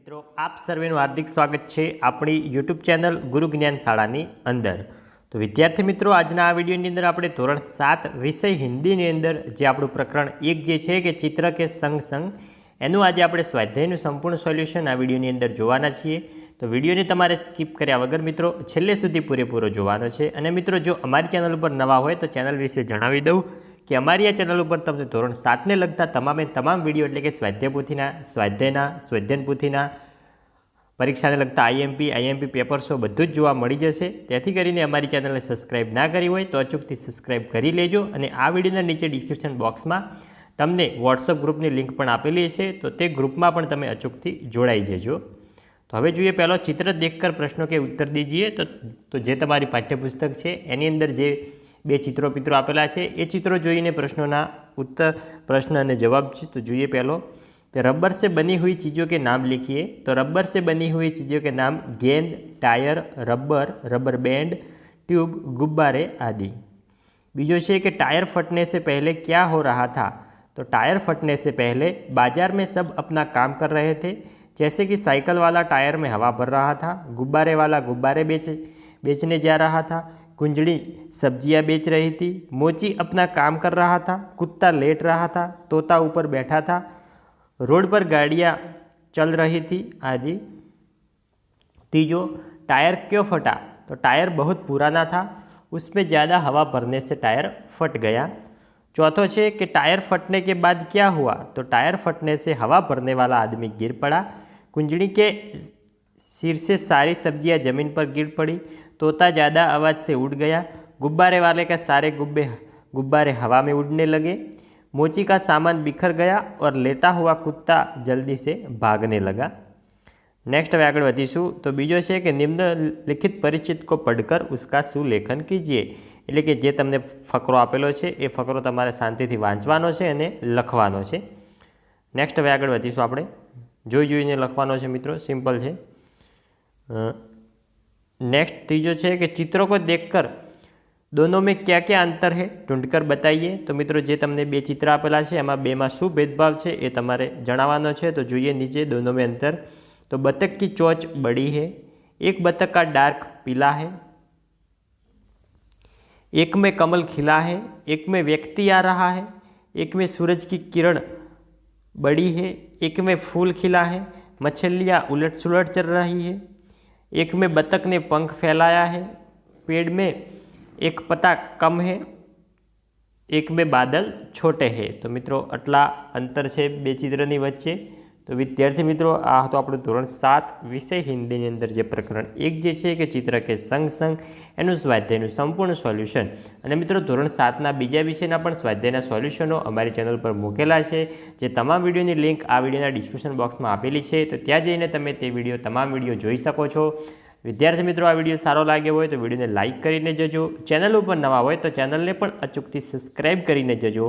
મિત્રો, આપ સર્વેનું હાર્દિક સ્વાગત છે આપણી યુટ્યુબ ચેનલ ગુરુ જ્ઞાન શાળાની અંદર. તો વિદ્યાર્થી મિત્રો, આજના આ વિડીયોની અંદર આપણે ધોરણ સાત વિષય હિન્દીની અંદર જે આપણું પ્રકરણ એક જે છે કે ચિત્ર કે સંગ સંગ, એનું આજે આપણે સ્વાધ્યાયનું સંપૂર્ણ સોલ્યુશન આ વિડીયોની અંદર જોવાના છીએ. તો વિડીયોને તમારે સ્કીપ કર્યા વગર મિત્રો, છેલ્લે સુધી પૂરેપૂરો જોવાનો છે. અને મિત્રો, જો અમારી ચેનલ ઉપર નવા હોય તો ચેનલ વિશે જણાવી દઉં. કે અમારી આ ચેનલ ઉપર તમને ધોરણ સાતને લગતા તમામે તમામ વીડિયો એટલે કે સ્વાધ્યાય પોથીના, સ્વાધ્યાયના પોથીના, પરીક્ષાને લગતા આઈએમપી આઈએમપી પેપર્સો બધું જ જોવા મળી જશે. તેથી કરીને અમારી ચેનલને સબસ્ક્રાઇબ ના કરી હોય તો અચૂકથી સબસ્ક્રાઇબ કરી લેજો અને આ વિડીયોના નીચે ડિસ્ક્રિપ્શન બોક્સમાં તમને વોટ્સઅપ ગ્રુપની લિંક પણ આપેલી છે, તો તે ગ્રુપમાં પણ તમે અચૂકથી જોડાઈ જજો. તો હવે જોઈએ પહેલો ચિત્ર દેખકર પ્રશ્નો કે ઉત્તર દીજીએ. તો જે તમારી પાઠ્યપુસ્તક છે, એની અંદર જે બે ચિત્રો પિત્રો આપેલા છે એ ચિત્રો જોઈને પ્રશ્નોના ઉત્તર પ્રશ્ન અને જવાબ છે તો જોઈએ પહેલો कि रबर से बनी हुई चीज़ों के नाम लिखिए तो रबर से बनी हुई चीज़ों के नाम गेंद tyre rubber rubber band tube गुब्बारे आदि बीजो है कि टायर फटने से पहले क्या हो रहा था तो टायर फटने से पहले बाजार में सब अपना काम कर रहे थे जैसे कि साइकिल वाला टायर में हवा भर रहा था गुब्बारे वाला गुब्बारे बेच बेचने जा रहा था कुंजड़ी सब्ज़ियाँ बेच रही थी। मोची अपना काम कर रहा था। कुत्ता लेट रहा था। तोता ऊपर बैठा था। रोड पर गाड़ियाँ चल रही थी। आदि। तीजो, टायर क्यों फटा? तो टायर बहुत पुराना था। उसमें ज़्यादा हवा भरने से टायर फट गया। चौथो है कि टायर फटने के बाद क्या हुआ? तो टायर फटने से हवा भरने वाला आदमी गिर पड़ा। कुंजड़ी के सिर से सारी सब्ज़ियाँ ज़मीन पर गिर पड़ी। तोता ज़्यादा आवाज़ से उड़ गया गुब्बारे वाले का सारे गुब्बे गुब्बारे हवा में उड़ने लगे मोची का सामान बिखर गया और लेटा हुआ कुत्ता जल्दी से भागने लगा नेक्स्ट હવે આગળ વધીશું તો બીજો છે કે નિમ્નલિખિત પરિચિત કો પઢકર ઉસકા સુલેખન કીજીએ એટલે કે જે તમને ફકરો આપેલો છે એ ફકરો તમારે શાંતિથી વાંચવાનો છે અને લખવાનો છે નેક્સ્ટ હવે આગળ વધીશું આપણે જોઈ જોઈને લખવાનો છે મિત્રો સિમ્પલ છે नेक्स्ट तीजो है कि चित्रों को देखकर दोनों में क्या क्या अंतर है ढूंढकर बताइए तो मित्रों જે તમને બે ચિત્ર આપેલા છે એમાં બેમાં શું ભેદભાવ છે એ તમારે જણાવવાનો છે તો જોઈએ નીચે दोनों में अंतर तो बतख की चोंच बड़ी है एक बतख का डार्क पीला है एक में कमल खिला है एक में व्यक्ति आ रहा है एक में सूरज की किरण बड़ी है एक में फूल खिला है मछलियाँ उलट सुलट चल रही है एक में बतख ने पंख फैलाया है पेड़ में एक पत्ता कम है એક મેં બાદલ છોટે હે તો મિત્રો આટલા અંતર છે બે ચિત્રની વચ્ચે તો વિદ્યાર્થી મિત્રો, આ હતો આપણું ધોરણ સાત વિષય હિન્દીની અંદર જે પ્રકરણ એક જે છે કે ચિત્ર કે સંગ સંગ, એનું સ્વાધ્યાયનું સંપૂર્ણ સોલ્યુશન. અને મિત્રો, ધોરણ સાતના બીજા વિષયના પણ સ્વાધ્યાયના સોલ્યુશનો અમારી ચેનલ પર મૂકેલા છે. જે તમામ વિડીયોની લિંક આ વિડીયોના ડિસ્ક્રિપ્શન બોક્સમાં આપેલી છે, તો ત્યાં જઈને તમે તે વીડિયો, તમામ વીડિયો જોઈ શકો છો. વિદ્યાર્થી મિત્રો, આ વીડિયો સારો લાગ્યો હોય તો વિડીયોને લાઇક કરીને જજો. ચેનલ ઉપર નવા હોય તો ચેનલને પણ અચૂકથી સબસ્ક્રાઈબ કરીને જજો.